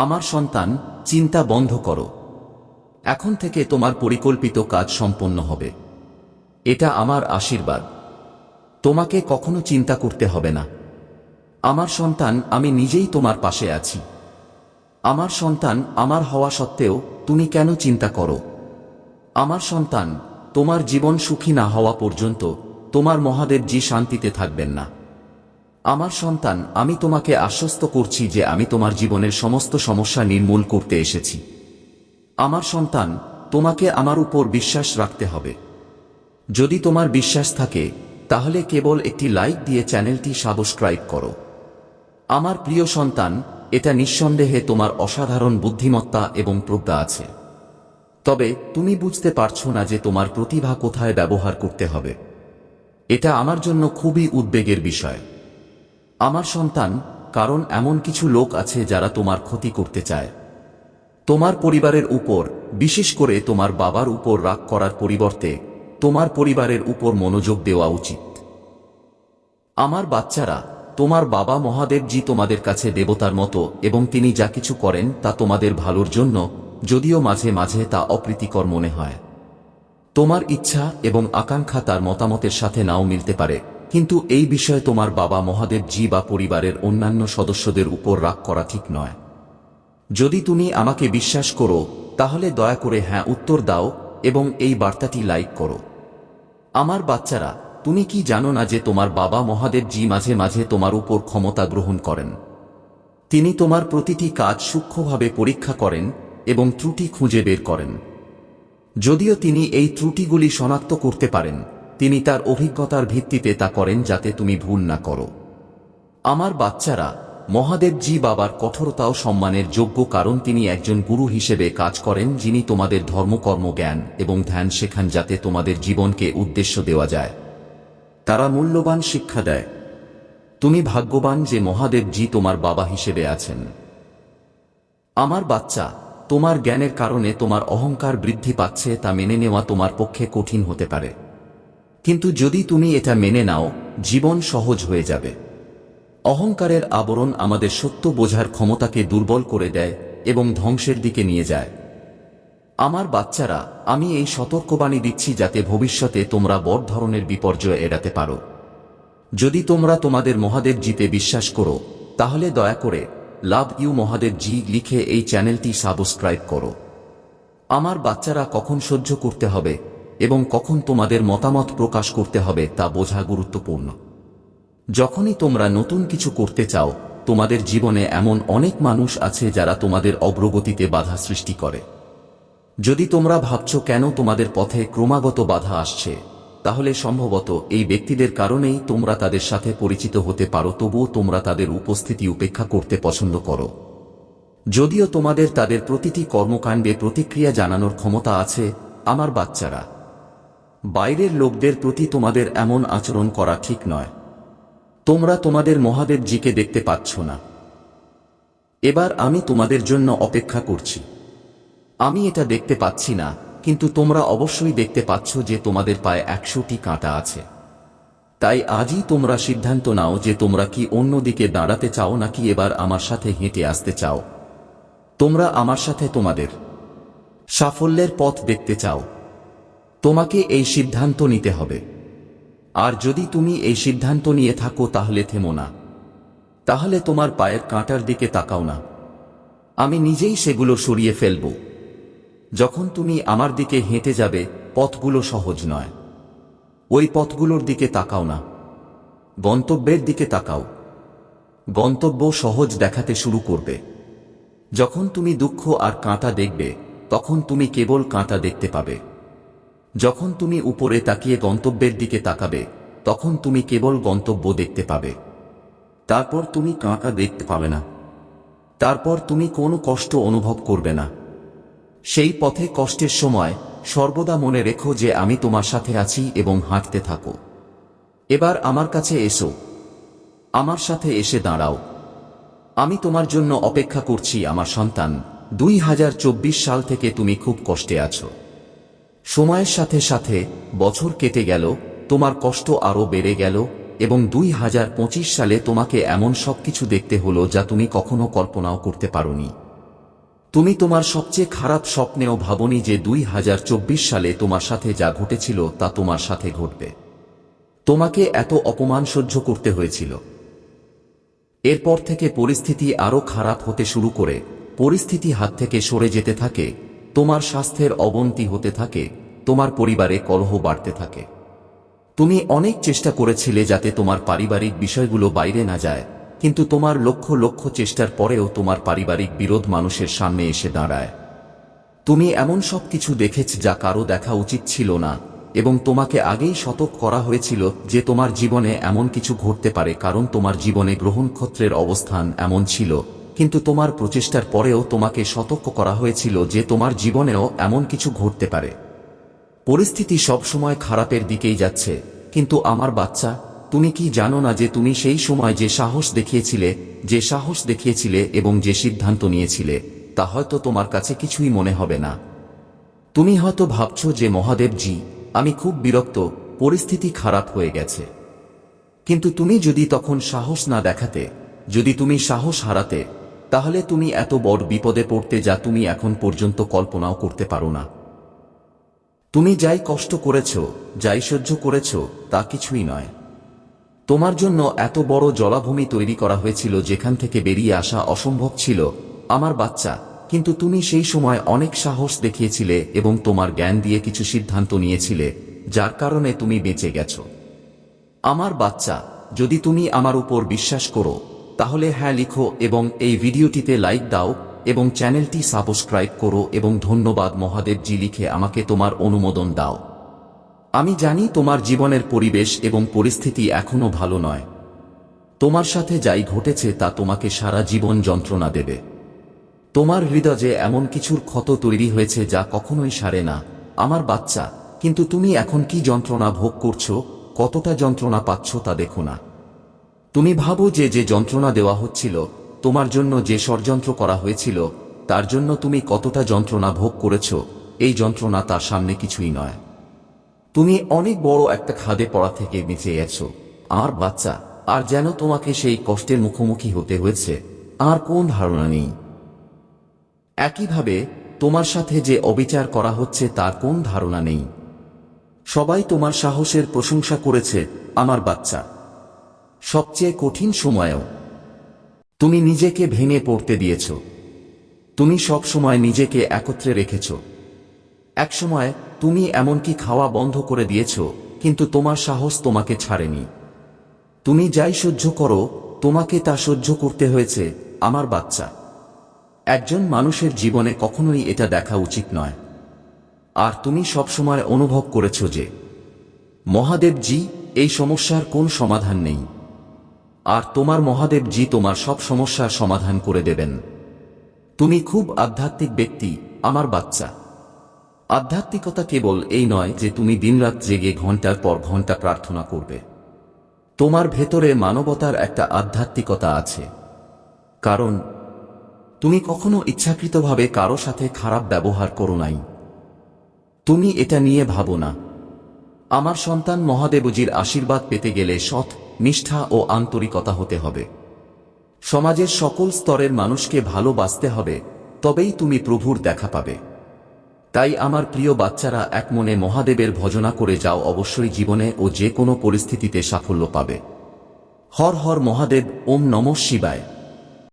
আমার সন্তান, চিন্তা বন্ধ করো। এখন থেকে তোমার পরিকল্পিত কাজ সম্পন্ন হবে। এটা আমার আশীর্বাদ। তোমাকে কখনো চিন্তা করতে হবে না। আমার সন্তান, আমি নিজেই তোমার পাশে আছি। আমার সন্তান, আমার হওয়া সত্ত্বেও, তুমি কেন চিন্তা করো? আমার সন্তান, তোমার জীবন সুখী না হওয়া পর্যন্ত, তোমার মহাদেব জি শান্তিতে থাকবেন না। আমার সন্তান, আমি তোমাকে আশ্বস্ত করছি যে আমি তোমার জীবনের সমস্ত সমস্যা নির্মূল করতে এসেছি। আমার সন্তান, তোমাকে আমার উপর বিশ্বাস রাখতে হবে। যদি তোমার বিশ্বাস থাকে, তাহলে কেবল একটি লাইক দিয়ে চ্যানেলটি সাবস্ক্রাইব করো। আমার প্রিয় সন্তান, এটা নিঃসন্দেহে তোমার অসাধারণ বুদ্ধিমত্তা এবং প্রজ্ঞা আছে। তবে, তুমি বুঝতে পারছ না যে তোমার প্রতিভা কোথায় ব্যবহার করতে হবে। এটা আমার জন্য খুবই উদ্বেগের বিষয়। আমার সন্তান, কারণ এমন কিছু লোক আছে যারা তোমার ক্ষতি করতে চায়। তোমার পরিবারের উপর, বিশেষ করে তোমার বাবার উপর রাগ করার পরিবর্তে, তোমার পরিবারের উপর মনোযোগ দেওয়া উচিত। আমার বাচ্চারা, তোমার বাবা মহাদেবজি তোমাদের কাছে দেবতার মতো এবং তিনি যা কিছু করেন তা তোমাদের ভালোর জন্য, যদিও মাঝে মাঝে তা অপ্রীতিকর মনে হয়। তোমার ইচ্ছা এবং আকাঙ্ক্ষা তার মতামতের সাথে নাও মিলতে পারে। কিন্তু এই বিষয়ে তোমার বাবা মহাদেবজি বা পরিবারের অন্যান্য সদস্যদের উপর রাগ করা ঠিক নয়। যদি তুমি আমাকে বিশ্বাস করো, তাহলে দয়া করে হ্যাঁ উত্তর দাও এবং এই বার্তাটি লাইক করো। আমার বাচ্চারা, তুমি কি জানো না যে তোমার বাবা মহাদেবজি মাঝে মাঝে তোমার উপর ক্ষমতা গ্রহণ করেন? তিনি তোমার প্রতিটি কাজ সূক্ষ্মভাবে পরীক্ষা করেন এবং ত্রুটি খুঁজে বের করেন। যদিও তিনি এই ত্রুটিগুলি শনাক্ত করতে পারেন তিনি তার অভিজ্ঞতার ভিত্তিতে তা করেন যাতে তুমি ভুল না করো। আমার বাচ্চারা, মহাদেবজি বাবার কঠোরতাও সম্মানের যোগ্য কারণ তিনি একজন গুরু হিসেবে কাজ করেন যিনি তোমাদের ধর্মকর্ম, জ্ঞান এবং ধ্যান শেখান যাতে তোমাদের জীবনকে উদ্দেশ্য দেওয়া যায়। তারা মূল্যবান শিক্ষা দেয়। তুমি ভাগ্যবান যে মহাদেবজি তোমার বাবা হিসেবে আছেন। আমার বাচ্চা, তোমার জ্ঞানের কারণে তোমার অহংকার বৃদ্ধি পাচ্ছে তা মেনে নেওয়া তোমার পক্ষে কঠিন হতে পারে। কিন্তু যদি তুমি এটা মেনে নাও, জীবন সহজ হয়ে যাবে। অহংকারের আবরণ আমাদের সত্য বোঝার ক্ষমতাকে দুর্বল করে দেয় এবং ধ্বংসের দিকে নিয়ে যায়। আমার বাচ্চারা, আমি এই সতর্কবাণী দিচ্ছি যাতে ভবিষ্যতে তোমরা বড় ধরনের বিপর্যয় এড়াতে পারো। যদি তোমরা তোমাদের মহাদেব জিতে বিশ্বাস করো, তাহলে দয়া করে লাভ ইউ মহাদেব জি লিখে এই চ্যানেলটি সাবস্ক্রাইব করো। আমার বাচ্চারা কখন সহ্য করতে হবে এবং কখন তোমাদের মতামত প্রকাশ করতে হবে তা বোঝা গুরুত্বপূর্ণ। যখনই তোমরা নতুন কিছু করতে চাও, তোমাদের জীবনে এমন অনেক মানুষ আছে যারা তোমাদের অগ্রগতিতে বাধা সৃষ্টি করে। যদি তোমরা ভাবছ কেন তোমাদের পথে ক্রমাগত বাধা আসছে, তাহলে সম্ভবত এই ব্যক্তিদের কারণেই তোমরা তাদের সাথে পরিচিত হতে পারো, তবুও তোমরা তাদের উপস্থিতি উপেক্ষা করতে পছন্দ করো। যদিও তোমাদের তাদের প্রতিটি কর্মকাণ্ডে প্রতিক্রিয়া জানানোর ক্ষমতা আছে, আমার বাচ্চারা। বাইরের লোকদের প্রতি তোমাদের এমন আচরণ করা ঠিক নয়। তোমরা তোমাদের মহাদেবজিকে দেখতে পাচ্ছ না। এবার আমি তোমাদের জন্য অপেক্ষা করছি। আমি এটা দেখতে পাচ্ছি না, কিন্তু তোমরা অবশ্যই দেখতে পাচ্ছ যে তোমাদের পায়ে একশোটি কাঁটা আছে। তাই আজই তোমরা সিদ্ধান্ত নাও যে তোমরা কি অন্যদিকে দাঁড়াতে চাও নাকি এবার আমার সাথে হেঁটে আসতে চাও। তোমরা আমার সাথে তোমাদের সাফল্যের পথ দেখতে চাও। তোমাকে এই সিদ্ধান্ত নিতে হবে। আর যদি তুমি এই সিদ্ধান্ত নিয়ে থাকো তাহলে থেমো না। তাহলে তোমার পায়ের কাঁটার দিকে তাকাও না। আমি নিজেই সেগুলো সরিয়ে ফেলব। যখন তুমি আমার দিকে হেঁটে যাবে, পথগুলো সহজ নয়। ওই পথগুলোর দিকে তাকাও না। গন্তব্যের দিকে তাকাও। গন্তব্য সহজ দেখাতে শুরু করবে। যখন তুমি দুঃখ আর কাঁটা দেখবে, তখন তুমি কেবল কাঁটা দেখতে পাবে। যখন তুমি উপরে তাকিয়ে গন্তব্যের দিকে তাকাবে, তখন তুমি কেবল গন্তব্য দেখতে পাবে। তারপর তুমি কাঁকা দেখতে পাবে না। তারপর তুমি কোনো কষ্ট অনুভব করবে না। সেই পথে কষ্টের সময় সর্বদা মনে রেখো যে আমি তোমার সাথে আছি এবং হাঁটতে থাকো। এবার আমার কাছে এসো। আমার সাথে এসে দাঁড়াও। আমি তোমার জন্য অপেক্ষা করছি, আমার সন্তান। দুই হাজার চব্বিশ সাল থেকে তুমি খুব কষ্টে আছো। সময়ের সাথে সাথে বছর কেটে গেল, তোমার কষ্ট আরও বেড়ে গেল, এবং দুই হাজার পঁচিশ সালে তোমাকে এমন সবকিছু দেখতে হলো যা তুমি কখনো কল্পনাও করতে পারোনি। তুমি তোমার সবচেয়ে খারাপ স্বপ্নেও ভাবনি যে দুই হাজার চব্বিশ সালে তোমার সাথে যা ঘটেছিল তা তোমার সাথে ঘটবে। তোমাকে এত অপমান সহ্য করতে হয়েছিল। এরপর থেকে পরিস্থিতি আরও খারাপ হতে শুরু করে, পরিস্থিতি হাত থেকে সরে যেতে থাকে তোমার স্বাস্থ্যের অবনতি হতে থাকে, তোমার পরিবারে কলহ বাড়তে থাকে। তুমি অনেক চেষ্টা করেছিলে যাতে তোমার পারিবারিক বিষয়গুলো বাইরে না যায়, কিন্তু তোমার লক্ষ লক্ষ চেষ্টার পরেও তোমার পারিবারিক বিরোধ মানুষের সামনে এসে দাঁড়ায়। তুমি এমন সব কিছু দেখেছ যা কারও দেখা উচিত ছিল না, এবং তোমাকে আগেই সতর্ক করা হয়েছিল যে তোমার জীবনে এমন কিছু ঘটতে পারে কারণ তোমার জীবনে গ্রহণক্ষত্রের অবস্থান এমন ছিল। কিন্তু তোমার প্রচেষ্টার পরেও তোমাকে সতর্ক করা হয়েছিল যে তোমার জীবনেও এমন কিছু ঘটতে পারে। পরিস্থিতি সবসময় খারাপের দিকেই যাচ্ছে, কিন্তু আমার বাচ্চা, তুমি কি জানো না যে তুমি সেই সময় যে সাহস দেখিয়েছিলে, যে সাহস দেখিয়েছিলে এবং যে সিদ্ধান্ত নিয়েছিলে, তা হয়তো তোমার কাছে কিছুই মনে হবে না। তুমি হয়তো ভাবছ যে মহাদেবজি আমি খুব বিরক্ত, পরিস্থিতি খারাপ হয়ে গেছে। কিন্তু তুমি যদি তখন সাহস না দেখাতে, যদি তুমি সাহস হারাতে তাহলে তুমি এত বড় বিপদে পড়তে যা তুমি এখন পর্যন্ত কল্পনাও করতে পারো না। তুমি যাই কষ্ট করেছ, যাই সহ্য করেছ, তা কিছুই নয়। তোমার জন্য এত বড় জলাভূমি তৈরি করা হয়েছিল যেখান থেকে বেরিয়ে আসা অসম্ভব ছিল, আমার বাচ্চা, কিন্তু তুমি সেই সময় অনেক সাহস দেখিয়েছিলে এবং তোমার জ্ঞান দিয়ে কিছু সিদ্ধান্ত নিয়েছিলে, যার কারণে তুমি বেঁচে গেছ। আমার বাচ্চা, যদি তুমি আমার উপর বিশ্বাস করো তাহলে হ্যাঁ লিখো এবং এই ভিডিওটিতে লাইক দাও এবং চ্যানেলটি সাবস্ক্রাইব করো এবং ধন্যবাদ মহাদেবজি লিখে আমাকে তোমার অনুমোদন দাও। আমি জানি তোমার জীবনের পরিবেশ এবং পরিস্থিতি এখনও ভালো নয়। তোমার সাথে যাই ঘটেছে তা তোমাকে সারা জীবন যন্ত্রণা দেবে। তোমার হৃদয়ে এমন কিছুর ক্ষত তৈরি হয়েছে যা কখনোই সারে না। আমার বাচ্চা, কিন্তু তুমি এখন কি যন্ত্রণা ভোগ করছ, কতটা যন্ত্রণা পাচ্ছ তা দেখো না। তুমি ভাবো যে যে যন্ত্রণা দেওয়া হচ্ছিল, তোমার জন্য যে ষড়যন্ত্র করা হয়েছিল, তার জন্য তুমি কতটা যন্ত্রণা ভোগ করেছ, এই যন্ত্রণা তার সামনে কিছুই নয়। তুমি অনেক বড় একটা খাদে পড়া থেকে বেঁচে গেছো। আর বাচ্চা, আর যেন তোমাকে সেই কষ্টের মুখোমুখি হতে হয়েছে, আর কোন ধারণা নেই। একইভাবে, তোমার সাথে যে অবিচার করা হচ্ছে তার কোন ধারণা নেই। সবাই তোমার সাহসের প্রশংসা করেছে, আমার বাচ্চা। সবচেয়ে কঠিন সময়েও। তুমি নিজেকে ভেঙে পড়তে দিয়েছ। তুমি সব সময় নিজেকে একত্রে রেখেছ। একসময় তুমি এমনকি খাওয়া বন্ধ করে দিয়েছ, কিন্তু তোমার সাহস তোমাকে ছাড়েনি। তুমি যাই সহ্য করো, তোমাকে তা সহ্য করতে হয়েছে আমার বাচ্চা। একজন মানুষের জীবনে কখনোই এটা দেখা উচিত নয়। আর তুমি সবসময় অনুভব করেছ যে, মহাদেবজি, এই সমস্যার কোন সমাধান নেই। আর তোমার মহাদেবজি তোমার সব সমস্যার সমাধান করে দেবেন। তুমি খুব আধ্যাত্মিক ব্যক্তি, আমার বাচ্চা। আধ্যাত্মিকতা কেবল এই নয় যে তুমি দিনরাত জেগে ঘণ্টার পর ঘণ্টা প্রার্থনা করবে। তোমার ভেতরে মানবতার একটা আধ্যাত্মিকতা আছে। কারণ, তুমি কখনো ইচ্ছাকৃতভাবে কারও সাথে খারাপ ব্যবহার করো নাই। তুমি এটা নিয়ে ভাবো না। আমার সন্তান মহাদেবজির আশীর্বাদ পেতে গেলে সৎ নিষ্ঠা ও আন্তরিকতা হতে হবে। সমাজের সকল স্তরের মানুষকে ভালোবাসতে হবে, তবেই তুমি প্রভুর দেখা পাবে। তাই আমার প্রিয় বাচ্চারা, এক মনে মহাদেবের ভজনা করে যাও, অবশ্যই জীবনে ও যে কোনো পরিস্থিতিতে সাফল্য পাবে। হর হর মহাদেব, ওম নম শিবায়।